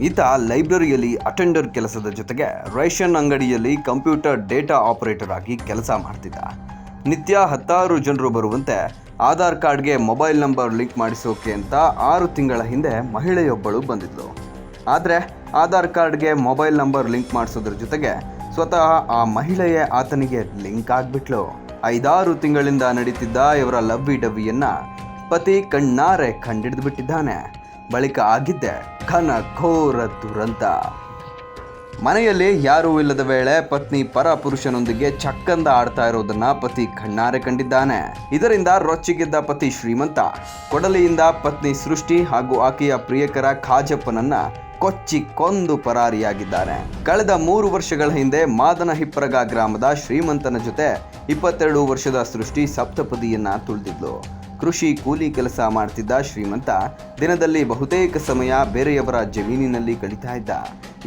ಈತ ಲೈಬ್ರರಿಯಲ್ಲಿ ಅಟೆಂಡರ್ ಕೆಲಸದ ಜೊತೆಗೆ ರೇಷನ್ ಅಂಗಡಿಯಲ್ಲಿ ಕಂಪ್ಯೂಟರ್ ಡೇಟಾ ಆಪರೇಟರ್ ಆಗಿ ಕೆಲಸ ಮಾಡ್ತಿದ್ದ. ನಿತ್ಯ ಹತ್ತಾರು ಜನರು ಬರುವಂತೆ ಆಧಾರ್ ಕಾರ್ಡ್ಗೆ ಮೊಬೈಲ್ ನಂಬರ್ ಲಿಂಕ್ ಮಾಡಿಸೋಕೆ ಅಂತ ಆರು ತಿಂಗಳ ಹಿಂದೆ ಮಹಿಳೆಯೊಬ್ಬಳು ಬಂದಿದ್ಲು. ಆದರೆ ಆಧಾರ್ ಕಾರ್ಡ್ಗೆ ಮೊಬೈಲ್ ನಂಬರ್ ಲಿಂಕ್ ಮಾಡಿಸೋದ್ರ ಜೊತೆಗೆ ಸ್ವತಃ ಆ ಮಹಿಳೆಯೇ ಆತನಿಗೆ ಲಿಂಕ್ ಆಗಿಬಿಟ್ಲು. ಐದಾರು ತಿಂಗಳಿಂದ ನಡೀತಿದ್ದ ಇವರ ಲವ್ವಿ ಡವಿಯನ್ನು ಪತಿ ಕಣ್ಣಾರೆ ಕಂಡಿಡಿದು ಬಿಟ್ಟಿದ್ದಾನೆ. ಬಳಿಕ ಆಗಿದ್ದೆ. ಘನ ಘೋರ ದುರಂತ. ಮನೆಯಲ್ಲಿ ಯಾರೂ ಇಲ್ಲದ ವೇಳೆ ಪತ್ನಿ ಪರ ಪುರುಷನೊಂದಿಗೆ ಚಕ್ಕಂದ ಆಡ್ತಾ ಇರೋದನ್ನ ಪತಿ ಕಣ್ಣಾರೆ ಕಂಡಿದ್ದಾನೆ. ಇದರಿಂದ ರೊಚ್ಚಿಗೆದ್ದ ಪತಿ ಶ್ರೀಮಂತ. ಕೊಡಲಿಯಿಂದ ಪತ್ನಿ ಸೃಷ್ಟಿ ಹಾಗೂ ಆಕೆಯ ಪ್ರಿಯಕರ ಖಾಜಪ್ಪನನ್ನ ಕೊಚ್ಚಿ ಕೊಂದು ಪರಾರಿಯಾಗಿದ್ದಾರೆ ಕಳೆದ ಮೂರು ವರ್ಷಗಳ ಹಿಂದೆ ಮಾದನ ಹಿಪ್ಪರಗ ಗ್ರಾಮದ ಶ್ರೀಮಂತನ ಜೊತೆ ಇಪ್ಪತ್ತೆರಡು ವರ್ಷದ ಸೃಷ್ಟಿ ಸಪ್ತಪದಿಯನ್ನ ತುಳಿದಿದ್ಲು. ಕೃಷಿ ಕೂಲಿ ಕೆಲಸ ಮಾಡ್ತಿದ್ದ ಶ್ರೀಮಂತ ದಿನದಲ್ಲಿ ಬಹುತೇಕ ಸಮಯ ಬೇರೆಯವರ ಜಮೀನಿನಲ್ಲಿ ಕಳೀತಾ ಇದ್ದ.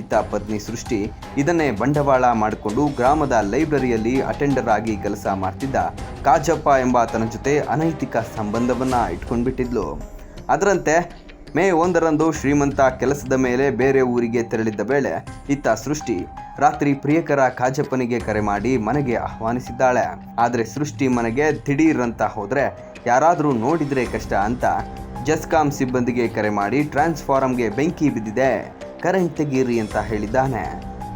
ಇತ್ತ ಪತ್ನಿ ಸೃಷ್ಟಿ ಇದನ್ನೇ ಬಂಡವಾಳ ಮಾಡಿಕೊಂಡು ಗ್ರಾಮದ ಲೈಬ್ರರಿಯಲ್ಲಿ ಅಟೆಂಡರ್ ಆಗಿ ಕೆಲಸ ಮಾಡ್ತಿದ್ದ ಕಾಜಪ್ಪ ಎಂಬಾತನ ಜೊತೆ ಅನೈತಿಕ ಸಂಬಂಧವನ್ನು ಇಟ್ಕೊಂಡ್ಬಿಟ್ಟಿದ್ಲು. ಅದರಂತೆ ಮೇ ಒಂದರಂದು ಶ್ರೀಮಂತ ಕೆಲಸದ ಮೇಲೆ ಬೇರೆ ಊರಿಗೆ ತೆರಳಿದ್ದ ವೇಳೆ ಇತ್ತ ಸೃಷ್ಟಿ ರಾತ್ರಿ ಪ್ರಿಯಕರ ಕಾಜಪ್ಪನಿಗೆ ಕರೆ ಮಾಡಿ ಮನೆಗೆ ಆಹ್ವಾನಿಸಿದ್ದಾಳೆ. ಆದರೆ ಸೃಷ್ಟಿ ಮನೆಗೆ ದಿಢೀರ್ ಅಂತ ಹೋದ್ರೆ ಯಾರಾದರೂ ನೋಡಿದರೆ ಕಷ್ಟ ಅಂತ ಜಸ್ಕಾಂ ಸಿಬ್ಬಂದಿಗೆ ಕರೆ ಮಾಡಿ ಟ್ರಾನ್ಸ್ಫಾರಮ್ಗೆ ಬೆಂಕಿ ಬಿದ್ದಿದೆ. ಕರೆಂಟ್ ತೆಗೀರಿ ಅಂತ ಹೇಳಿದ್ದಾನೆ.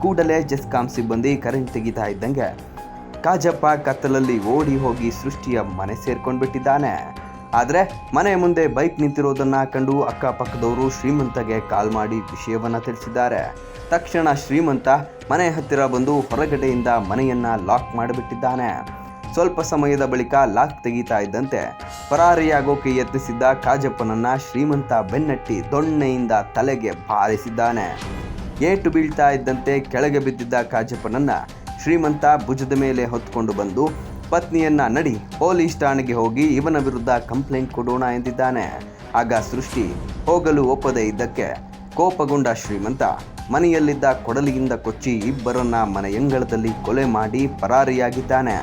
ಕೂಡಲೇ ಜಸ್ಕಾಂ ಸಿಬ್ಬಂದಿ ಕರೆಂಟ್ ತೆಗಿತಾ ಇದ್ದಂಗೆ ಕಾಜಪ್ಪ ಕತ್ತಲಲ್ಲಿ ಓಡಿ ಹೋಗಿ ಸೃಷ್ಟಿಯ ಮನೆ ಸೇರ್ಕೊಂಡ್ಬಿಟ್ಟಿದ್ದಾನೆ. ಆದರೆ ಮನೆ ಮುಂದೆ ಬೈಕ್ ನಿಂತಿರೋದನ್ನು ಕಂಡು ಅಕ್ಕಪಕ್ಕದವರು ಶ್ರೀಮಂತಗೆ ಕಾಲ್ ಮಾಡಿ ವಿಷಯವನ್ನು ತಿಳಿಸಿದ್ದಾರೆ. ತಕ್ಷಣ ಶ್ರೀಮಂತ ಮನೆ ಹತ್ತಿರ ಬಂದು ಹೊರಗಡೆಯಿಂದ ಮನೆಯನ್ನು ಲಾಕ್ ಮಾಡಿಬಿಟ್ಟಿದ್ದಾನೆ. ಸ್ವಲ್ಪ ಸಮಯದ ಬಳಿಕ ಲಾಕ್ ತೆಗೀತಾ ಇದ್ದಂತೆ ಪರಾರಿಯಾಗೋಕೆ ಯತ್ನಿಸಿದ್ದ ಕಾಜಪ್ಪನನ್ನ ಶ್ರೀಮಂತ ಬೆನ್ನಟ್ಟಿ ದೊಣ್ಣೆಯಿಂದ ತಲೆಗೆ ಬಾರಿಸಿದ್ದಾನೆ. ಏಟು ಬೀಳ್ತಾ ಇದ್ದಂತೆ ಕೆಳಗೆ ಬಿದ್ದಿದ್ದ ಕಾಜಪ್ಪನನ್ನ ಶ್ರೀಮಂತ ಭುಜದ ಮೇಲೆ ಹೊತ್ಕೊಂಡು ಬಂದು ಪತ್ನಿಯನ್ನ ನಡಿ ಪೊಲೀಸ್ ಠಾಣೆಗೆ ಹೋಗಿ ಇವನ ವಿರುದ್ಧ ಕಂಪ್ಲೇಂಟ್ ಕೊಡೋಣ ಎಂದಿದ್ದಾನೆ. ಆಗ ಸೃಷ್ಟಿ ಹೋಗಲು ಒಪ್ಪದೇ ಇದ್ದಕ್ಕೆ ಕೋಪಗೊಂಡ ಶ್ರೀಮಂತ ಮನೆಯಲ್ಲಿದ್ದ ಕೊಡಲಿಯಿಂದ ಕೊಚ್ಚಿ ಇಬ್ಬರನ್ನ ಮನೆಯಂಗಳದಲ್ಲಿ ಕೊಲೆ ಮಾಡಿ ಪರಾರಿಯಾಗಿದ್ದಾನೆ.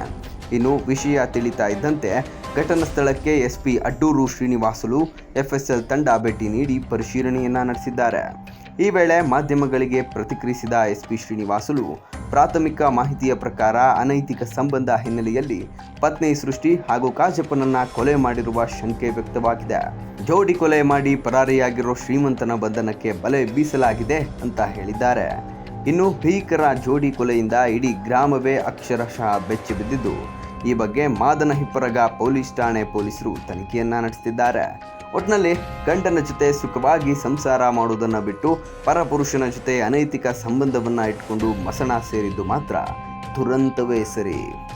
ಇನ್ನು ವಿಷಯ ತಿಳಿತಾ ಇದ್ದಂತೆ ಘಟನಾ ಸ್ಥಳಕ್ಕೆ ಎಸ್ಪಿ ಅಡ್ಡೂರು ಶ್ರೀನಿವಾಸುಲು ಎಫ್ಎಸ್ಎಲ್ ತಂಡ ಭೇಟಿ ನೀಡಿ ಪರಿಶೀಲನೆಯನ್ನ ನಡೆಸಿದ್ದಾರೆ. ಈ ವೇಳೆ ಮಾಧ್ಯಮಗಳಿಗೆ ಪ್ರತಿಕ್ರಿಯಿಸಿದ ಎಸ್ಪಿ ಶ್ರೀನಿವಾಸುಲು ಪ್ರಾಥಮಿಕ ಮಾಹಿತಿಯ ಪ್ರಕಾರ ಅನೈತಿಕ ಸಂಬಂಧ ಹಿನ್ನೆಲೆಯಲ್ಲಿ ಪತ್ನಿ ಸೃಷ್ಟಿ ಹಾಗೂ ಕಾಜಪ್ಪನನ್ನ ಕೊಲೆ ಮಾಡಿರುವ ಶಂಕೆ ವ್ಯಕ್ತವಾಗಿದೆ. ಜೋಡಿ ಕೊಲೆ ಮಾಡಿ ಪರಾರಿಯಾಗಿರೋ ಶ್ರೀಮಂತನ ಬಂಧನಕ್ಕೆ ಬಲೆ ಬೀಸಲಾಗಿದೆ ಅಂತ ಹೇಳಿದ್ದಾರೆ. ಇನ್ನು ಭೀಕರ ಜೋಡಿ ಕೊಲೆಯಿಂದ ಇಡೀ ಗ್ರಾಮವೇ ಅಕ್ಷರಶಃ ಬೆಚ್ಚಿ ಬಿದ್ದಿದ್ದು. ಈ ಬಗ್ಗೆ ಮಾದನ ಹಿಪ್ಪರಗ ಪೊಲೀಸ್ ಠಾಣೆ ಪೊಲೀಸರು ತನಿಖೆಯನ್ನ ನಡೆಸುತ್ತಿದ್ದಾರೆ ಒಟ್ನಲ್ಲಿ ಗಂಡನ ಜೊತೆ ಸುಖವಾಗಿ ಸಂಸಾರ ಮಾಡೋದನ್ನ ಬಿಟ್ಟು ಪರಪುರುಷನ ಜೊತೆ ಅನೈತಿಕ ಸಂಬಂಧವನ್ನ ಇಟ್ಕೊಂಡು ಮಸಣ ಸೇರಿದ್ದು ಮಾತ್ರ ದುರಂತವೇ ಸರಿ.